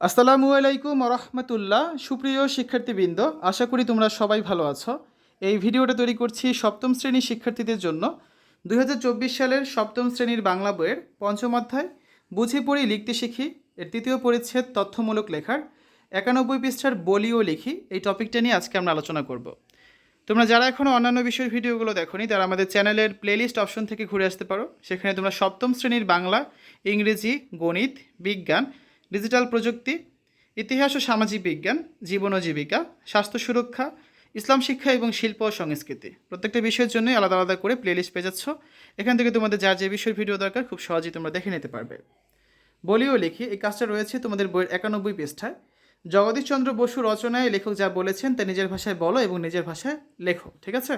আসসালামু আলাইকুম রহমতুল্লাহ। সুপ্রিয় শিক্ষার্থীবৃন্দ, আশা করি তোমরা সবাই ভালো আছো। এই ভিডিওটা তৈরি করছি সপ্তম শ্রেণির শিক্ষার্থীদের জন্য। দু হাজার চব্বিশ সালের সপ্তম শ্রেণির বাংলা বইয়ের পঞ্চম অধ্যায়, বুঝে পড়ি, লিখতে শিখি। এর তৃতীয় পরিচ্ছেদ তথ্যমূলক লেখার একানব্বই পৃষ্ঠার বলিও লিখি। এই টপিকটা নিয়ে আজকে আমরা আলোচনা করব। তোমরা যারা এখনও অন্যান্য বিষয়ের ভিডিওগুলো দেখোনি, তারা আমাদের চ্যানেলের প্লেলিস্ট অপশন থেকে ঘুরে আসতে পারো। সেখানে তোমরা সপ্তম শ্রেণির বাংলা, ইংরেজি, গণিত, বিজ্ঞান ডিজিটাল প্রযুক্তি, ইতিহাস ও সামাজিক বিজ্ঞান, জীবন ও জীবিকা, স্বাস্থ্য সুরক্ষা, ইসলাম শিক্ষা এবং শিল্প ও সংস্কৃতি। প্রত্যেকটা বিষয়ের জন্য আলাদা আলাদা করে প্লেলিস্ট পেয়ে যাচ্ছ। এখান থেকে তোমাদের যার যে বিষয়ের ভিডিও দরকার, খুব সহজেই তোমরা দেখে নিতে পারবে। বলিও লিখি, এই কাজটা রয়েছে তোমাদের বইয়ের একানব্বই পৃষ্ঠায়। জগদীশচন্দ্র বসু রচনায় লেখক যা বলেছেন তা নিজের ভাষায় বলো এবং নিজের ভাষায় লেখো, ঠিক আছে?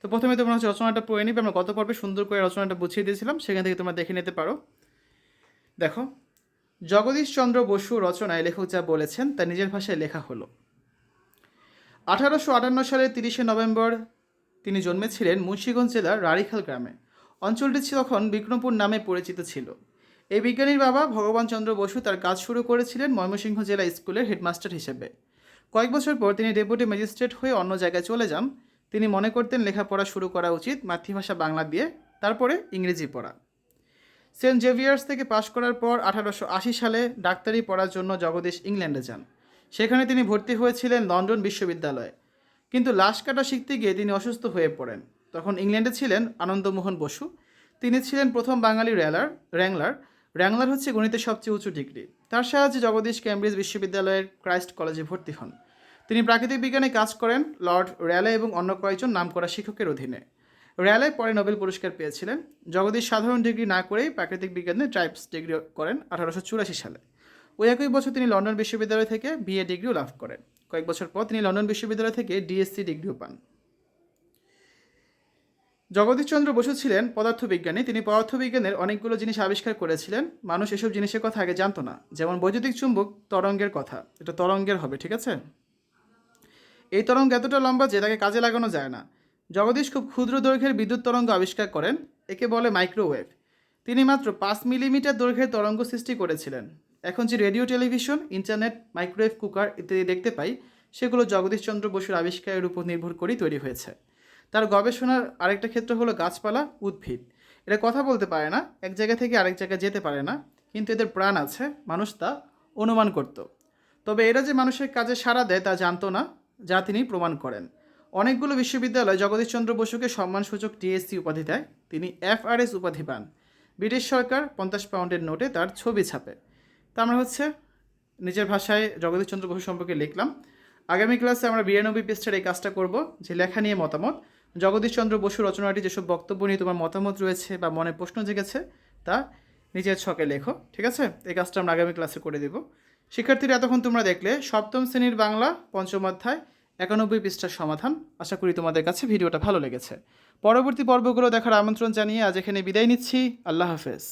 তো প্রথমে তোমরা হচ্ছে রচনাটা পড়ে নিবে। আমরা গত পর্বে সুন্দর করে রচনাটা বুঝিয়ে দিয়েছিলাম, সেখান থেকে তোমরা দেখে নিতে পারো। দেখো জগদীশচন্দ্র বসু রচনায় লেখক যা বলেছেন, তা নিজের ভাষায় লেখা হলো। আঠারোশো আটান্ন সালের তিরিশে নভেম্বর তিনি জন্মেছিলেন মুন্সিগঞ্জ জেলার রাড়িখাল গ্রামে। অঞ্চলটি তখন বিক্রমপুর নামে পরিচিত ছিল। এই বিজ্ঞানীর বাবা ভগবান চন্দ্র বসু তার কাজ শুরু করেছিলেন ময়মনসিংহ জেলা স্কুলের হেডমাস্টার হিসেবে। কয়েক বছর পর তিনি ডেপুটি ম্যাজিস্ট্রেট হয়ে অন্য জায়গায় চলে যান। তিনি মনে করতেন লেখাপড়া শুরু করা উচিত, মাতৃভাষা বাংলা দিয়ে, তারপরে ইংরেজি পড়া। সেন্ট জেভিয়ার্স থেকে পাশ করার পর আঠারোশো আশি সালে ডাক্তারি পড়ার জন্য জগদীশ ইংল্যান্ডে যান। সেখানে তিনি ভর্তি হয়েছিলেন লন্ডন বিশ্ববিদ্যালয়ে। কিন্তু লাশ কাটা শিখতে গিয়ে তিনি অসুস্থ হয়ে পড়েন। তখন ইংল্যান্ডে ছিলেন আনন্দমোহন বসু। তিনি ছিলেন প্রথম বাঙালি র্যালার, র্যাংলার। র্যাংলার হচ্ছে গণিতের সবচেয়ে উঁচু ডিগ্রি। তার সাহায্যে জগদীশ ক্যামব্রিজ বিশ্ববিদ্যালয়ের ক্রাইস্ট কলেজে ভর্তি হন। তিনি প্রাকৃতিক বিজ্ঞানে কাজ করেন লর্ড র্যালে এবং অন্য কয়েকজন নামকরা শিক্ষকের অধীনে। র্যালে পরে নোবেল পুরস্কার পেয়েছিলেন। জগদীশ সাধারণ ডিগ্রি না করেই প্রাকৃতিক বিজ্ঞানে ট্রাইপস ডিগ্রি করেন আঠারোশো চুরাশি সালে। ওই একই বছর তিনি লন্ডন বিশ্ববিদ্যালয় থেকে বিএ ডিগ্রিও লাভ করেন। কয়েক বছর পর তিনি লন্ডন বিশ্ববিদ্যালয় থেকে ডিএসসি ডিগ্রিও পান। জগদীশচন্দ্র বসু ছিলেন পদার্থবিজ্ঞানী। তিনি পদার্থবিজ্ঞানের অনেকগুলো জিনিস আবিষ্কার করেছিলেন। মানুষ এসব জিনিসের কথা আগে জানতো না। যেমন বৈদ্যুতিক চুম্বক, তরঙ্গের কথা। এটা তরঙ্গের হবে, ঠিক আছে? এই তরঙ্গ এতটা লম্বা যে তাকে কাজে লাগানো যায় না। জগদীশ খুব ক্ষুদ্র দৈর্ঘ্যের বিদ্যুৎ তরঙ্গ আবিষ্কার করেন, একে বলে মাইক্রোওয়েভ। তিনি মাত্র পাঁচ মিলিমিটার দৈর্ঘ্যের তরঙ্গ সৃষ্টি করেছিলেন। এখন যে radio, television, internet, microwave cooker ইত্যাদি দেখতে পাই, সেগুলো জগদীশচন্দ্র বসুর আবিষ্কারের উপর নির্ভর করেই তৈরি হয়েছে। তার গবেষণার আরেকটা ক্ষেত্র হলো গাছপালা, উদ্ভিদ। এরা কথা বলতে পারে না, এক জায়গা থেকে আরেক জায়গায় যেতে পারে না, কিন্তু এদের প্রাণ আছে, মানুষ তা অনুমান করত। তবে এরা যে মানুষের কাজে সাড়া দেয় তা জানতো না, যা তিনি প্রমাণ করেন। অনেকগুলো বিশ্ববিদ্যালয় জগদীশচন্দ্র বসুকে সম্মানসূচক টিএসসি উপাধি দেয়। তিনি এফআরএস উপাধি পান। ব্রিটিশ সরকার পঞ্চাশ পাউন্ডের নোটে তার ছবি ছাপে। তা আমরা হচ্ছে নিজের ভাষায় জগদীশচন্দ্র বসু সম্পর্কে লিখলাম। আগামী ক্লাসে আমরা বিরানব্বই পৃষ্ঠার এই কাজটা করব, যে লেখা নিয়ে মতামত। জগদীশচন্দ্র বসু রচনাটি যেসব বক্তব্য নিয়ে তোমার মতামত রয়েছে বা মনে প্রশ্ন জেগেছে, তা নিজের ছকে লেখো, ঠিক আছে? এই কাজটা আমরা আগামী ক্লাসে করে দেব। শিক্ষার্থীরা, এতক্ষণ তোমরা দেখলে, সপ্তম শ্রেণির বাংলা, পঞ্চম অধ্যায় একানব্বই পৃষ্ঠার সমাধান। আশা করি তোমাদের কাছে ভিডিওটা ভালো লেগেছে। পরবর্তী পর্বগুলো দেখার আমন্ত্রণ জানিয়ে আজ এখানে বিদায় নিচ্ছি। আল্লাহ হাফেজ।